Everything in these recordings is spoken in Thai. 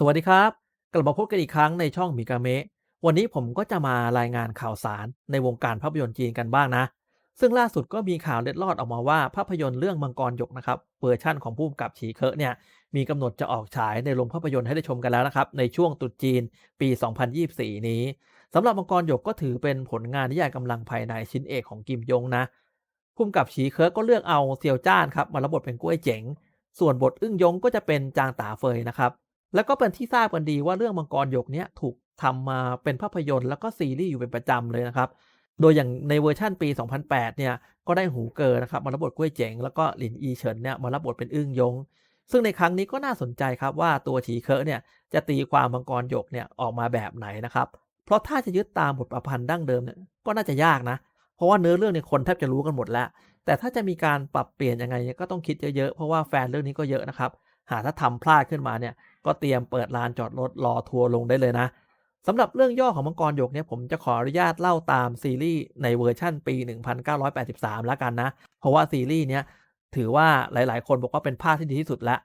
สวัสดีครับ กลับมาพบกันอีกครั้งในช่องมิกาเมะวันนี้ผมก็จะมารายงานข่าวสารในวงการภาพยนตร์จีนกันบ้างนะ ซึ่งล่าสุดก็มีข่าวเล็ดลอดออกมาว่าภาพยนตร์เรื่องมังกรหยกนะครับเวอร์ชั่นของผู้กำกับฉีเคอะเนี่ยมีกำหนดจะออกฉายในโรงภาพยนตร์ให้ได้ชมกันแล้วนะครับ ในช่วงตรุษจีนปี 2024 นี้สำหรับมังกรหยกก็ถือเป็นผลงานนิยายกำลังภายในชิ้นเอกของกิมยงนะผู้กำกับฉีเคอะก็เลือกเอาเซียวจ้านครับมารับบทเป็นกุ้ยเจ๋งส่วนบทอึ้งยงก็จะเป็นจางตาเฟยนะครับ แล้วก็เป็นที่ทราบกันดีว่าเรื่องมังกรหยกเนี้ยถูกทำมาเป็นภาพยนตร์แล้วก็ซีรีส์อยู่เป็นประจำเลยนะครับ โดยอย่างในเวอร์ชั่นปี 2008 เนี่ย ก็ได้หูเกอนะครับมารับบทกล้วยเจ๋ง แล้วก็หลินอีเฉินเนี่ยมารับบทเป็นอึ้งยง ซึ่งในครั้งนี้ก็น่าสนใจครับว่าตัวฉีเคอเนี่ยจะตีความมังกรหยกเนี่ยออกมาแบบไหนนะครับ เพราะถ้าจะยึดตามบทประพันธ์ดั้งเดิมเนี่ยก็น่าจะยากนะ เพราะว่าเนื้อเรื่องเนี่ยคนแทบจะรู้กันหมดแล้ว แต่ถ้าจะมีการปรับเปลี่ยนยังไงเนี่ยก็ต้องคิดเยอะๆ เพราะว่าแฟนเรื่องนี้ก็เยอะนะครับ หาถ้าทำพลาดขึ้นมาเนี่ย ก็เตรียมเปิดลานจอดรถรอทัวร์ลงได้เลยนะสำหรับเรื่องย่อของมังกรหยกเนี่ยผมจะขออนุญาตเล่าตามซีรีส์ในเวอร์ชั่นปี 1983 แล้วกันนะ เพราะว่าซีรีส์เนี้ยถือว่าหลายๆ คนบอกว่าเป็นภาคที่ดีที่สุดล้ว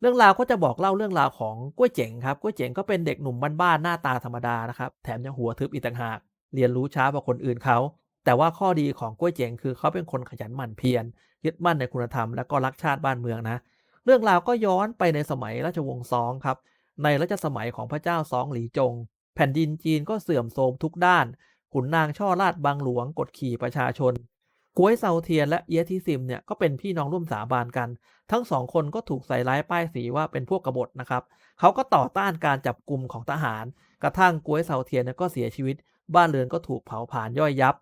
เรื่องราวก็จะบอกเล่าเรื่องราวของกล้วยเจ๋งครับกล้วยเจ๋งก็เป็นเด็กหนุ่มบ้านๆหน้าตาธรรมดานะครับแถมยังหัวทึบอีกต่างหาก เรียนรู้ช้ากว่าคนอื่นเขาแต่ว่าข้อดีของกล้วยเจ๋งคือเขาเป็นคนขยันหมั่นเพียรยึดมั่นในคุณธรรมและก็รักชาติบ้านเมืองนะ เรื่องราวก็ย้อนไปในสมัยราชวงศ์ซองครับ ในรัชสมัยของพระเจ้าซองหลีจง แผ่นดินจีนก็เสื่อมโทรมทุกด้าน ขุนนางช่อราชบางหลวงกดขี่ประชาชนกวยเซาเทียนและเอียทิซิมเนี่ยก็เป็นพี่น้องร่วมสาบานกัน ทั้งสองคนก็ถูกใส่ร้ายป้ายสีว่าเป็นพวกกบฏนะครับ เขาก็ต่อต้านการจับกลุ่มของทหาร กระทั่งกวยเซาเทียนก็เสียชีวิต บ้านเรือนก็ถูกเผาผลาญย่อยยับ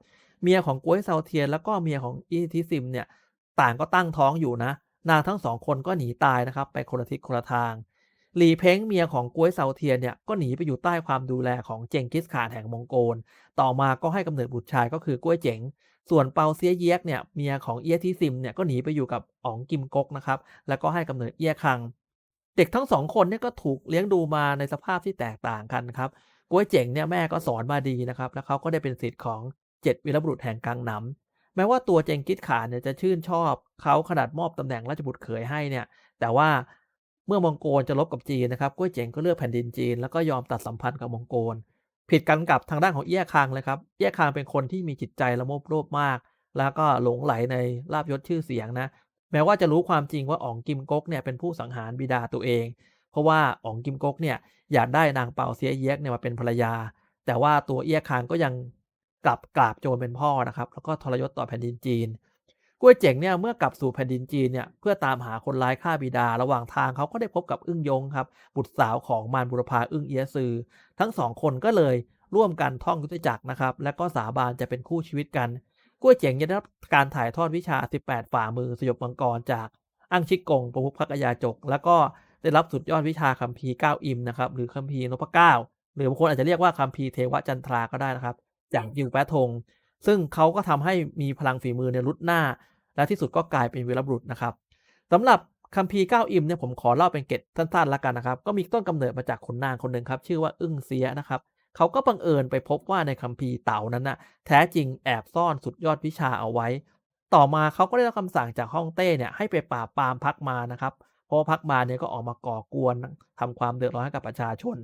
เมียของกวยเซาเทียนแล้วก็เมียของอีทิซิมเนี่ยต่างก็ตั้งท้องอยู่นะ นางทั้งสองคนก็หนีตายนะครับ ไปคนละทิศคนละทาง หลีเพ้งเมียของกวยเซาเทียนเนี่ยก็หนีไปอยู่ใต้ความดูแลของเจงกิสข่านแห่งมองโกล ต่อมาก็ให้กำเนิดบุตรชายก็คือกล้วยเจ๋ง ส่วนเปาเซียเยียกเนี่ยเมียของเอียทิซิมเนี่ยก็หนีไปอยู่กับอ๋องกิมกกนะครับแล้วก็ให้กำเนิดเอียคัง เด็กทั้งสองคนเนี่ยก็ถูกเลี้ยงดูมาในสภาพที่แตกต่างกันครับกล้วยเจ๋งเนี่ยแม่ก็สอนมาดีนะครับแล้วเขาก็ได้เป็นศิษย์ของเจ็ดวีรบุรุษแห่งกังหนำ แม้ว่าตัวเจงกิสข่านเนี่ยจะชื่นชอบเขาขนาดมอบตำแหน่งราชบุตรเขยให้เนี่ย แต่ว่าเมื่อมองโกลจะลบกับจีนนะครับกล้ยเจ๋งก็เลือกแผ่นดินจีนแล้วก็ยอมตัดสัมพันธ์กับมองโกล ผิดกันกับทางด้านของเอี้ยคางเลยครับเอี้ยคางเป็นคนที่มีจิตใจละโมบโลภมาก แล้วก็หลงไหลในลาบยศชื่อเสียงนะ แม้ว่าจะรู้ความจริงว่าอ๋องกิมก๊กเนี่ยเป็นผู้สังหารบิดาตัวเอง เพราะว่าอ๋องกิมก๊กเนี่ยอยากได้นางเปาเสียเยียกเนี่ยมาเป็นภรรยา แต่ว่าตัวเอี้ยคางก็ยัง กลับกราบโจรเป็นพ่อนะครับ แล้วก็ทรยศต่อแผ่นดินจีนกล้ยเจ๋งเนี่ยเมื่อกลับสู่แผ่นดินจีนเนี่ยเพื่อตามหาคนร้ายฆ่าบิดา ระหว่างทางเขาก็ได้พบกับอึ้งยงครับบุตรสาวของมารบุรพาอึ้งเอียซือ ทั้งสองคนก็เลยร่วมกันท่องยุทธจักรนะครับ และก็สาบานจะเป็นคู่ชีวิตกันกล้ยเจ๋งได้รับการถ่ายทอดวิชา 18 ฝ่ามือสยบมังกรจากอังชิกงประมุขพักยาจก แล้วก็ได้รับสุดยอดวิชาคัมภีร์เก้าอิมนะครับหรือคัมภีร์นพเก้าหรือบางคนอาจจะเรียกว่าคัมภีร์เทวจันทราก็ได้นะครับ จากยิวแปะทง ซึ่งเขาก็ทำให้มีพลังฝีมือในรุดหน้า และที่สุดก็กลายเป็นวีรบุรุษนะครับสำหรับคัมภีร์เก้าอิมเนี่ยผมขอเล่าเป็นเกตสั้นๆล้วกันนะครับ ก็มีต้นกำเนิดมาจากขุนนางคนหนึ่งครับ ชื่อว่าอึ้งเสียนะครับเขาก็บังเอิญไปพบว่าในคัมภีร์เต่านั้นนะ่ะแท้จริงแอบซ่อนสุดยอดวิชาเอาไว้ ต่อมาเขาก็ได้รับคำสั่งจากฮ่องเต้เนี่ยให้ไปปราบปรามพักมานะครับ เพราะพักมาเนี่ยก็ออกมาก่อกวนทำความเดือดร้อนให้กับประชาชน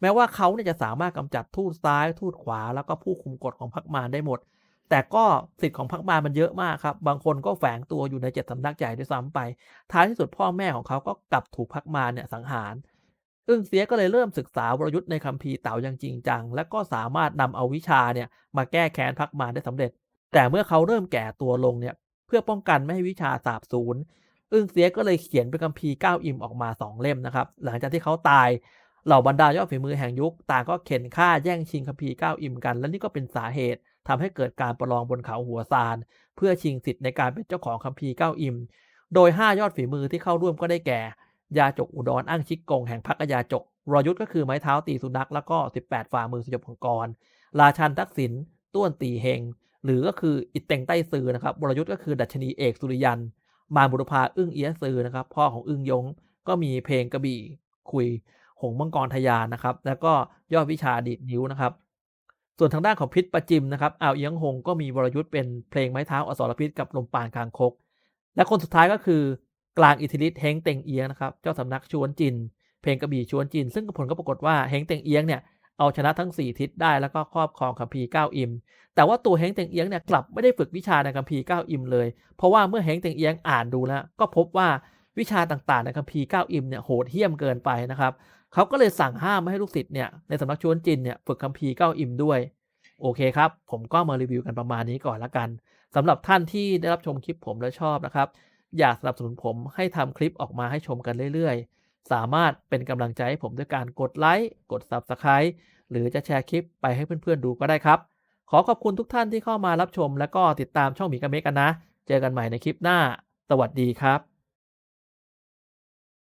แม้ว่าเขาเนี่ยจะสามารถกำจัดทูตซ้ายทูตขวา แล้วก็ผู้คุมกฎของพักมาได้หมด แต่ก็สิทธิ์ของพักมามันเยอะมากครับ บางคนก็แฝงตัวอยู่ในเจ็ดสำนักใหญ่ด้วยซ้ำไป ท้ายที่สุดพ่อแม่ของเขาก็กลับถูกพักมาเนี่ยสังหารอึ้งเสียก็เลยเริ่มศึกษาวรยุทธ์ในคัมภีร์เต่าอย่างจริงจัง และก็สามารถนำเอาวิชาเนี่ยมาแก้แค้นพักมาได้สำเร็จ แต่เมื่อเขาเริ่มแก่ตัวลงเนี่ยเพื่อป้องกันไม่ให้วิชาสาบสูญ อึ้งเสียก็เลยเขียนเป็นคัมภีร์เก้าอิมออกมาสองเล่มนะครับ หลังจากที่เขาตายเหล่าบรรดายอดฝีมือแห่งยุคต่างก็เข็นฆ่าแย่งชิงคัมภีร์เก้าอิมกัน และนี่ก็เป็นสาเหตุทำให้เกิดการประลองบนเขาหัวซาน เพื่อชิงสิทธิ์ในการเป็นเจ้าของคัมภีร์เก้าอิม โดย 5 ยอดฝีมือที่เข้าร่วมก็ได้แก่ ยาจกอุดรอ้างชิกกงแห่งพรรคยาจกรยุทธ์ก็คือไม้เท้าตีสุนัขแล้วก็ 18 ฝ่ามือสยบของกร ราชันทักษิณต้วนตีเฮงหรือก็คืออิตเต็งใต้ซือนะครับวรยุทธ์ก็คือดัชนีเอกสุริยัน มาบุรพาอึ้งเอียซือนะครับ พ่อของอึ้งยงก็มีเพลงกระบี่คุยหงมังกรทยานนะครับ แล้วก็ยอดวิชาดีดนิ้วนะครับ ส่วนทางด้านของพิษประจิมนะครับอ่าวเอียงหงก็มีวรยุทธ์เป็นเพลงไม้เท้าอสรพิษกับลมปานคางคก และคนสุดท้ายก็คือกลางอิทธิฤทธิ์เฮงเต็งเอียงนะครับ เจ้าสำนักชวนจิน เพลงกระบี่ชวนจีนซึ่งผลก็ปรากฏว่าเฮงเต็งเอียงเนี่ย เอาชนะทั้ง 4 ทิศได้แล้วก็ครอบครองคัมภีร์9อิม แต่ว่าตัวเฮงเต็งเอียงเนี่ยกลับไม่ได้ฝึกวิชาในคัมภีร์9อิมเลย เพราะว่าเมื่อเฮงเต็งเอียงอ่านดูแล้ว ก็พบว่าวิชาต่างๆในคัมภีร์9อิมเนี่ยโหดเหี้ยมเกินไปนะครับเขาก็เลยสั่งห้ามไม่ให้ลูกศิษย์เนี่ยในสำนักชวนจินเนี่ยฝึกคัมภีร์9อิมด้วย โอเคครับ ผมก็มารีวิวกันประมาณนี้ก่อนละกันสำหรับท่านที่ได้รับชมคลิปผมแล้วชอบนะครับ อยากสนับสนุนผมให้ทำคลิปออกมาให้ชมกันเรื่อยๆ สามารถเป็นกำลังใจให้ผมด้วยการกดไลค์กด Subscribe หรือจะแชร์คลิปไปให้เพื่อนๆดูก็ได้ครับ ขอขอบคุณทุกท่านที่เข้ามารับชม และก็ติดตามช่องหมีกาเมกันนะ เจอกันใหม่ในคลิปหน้า สวัสดีครับ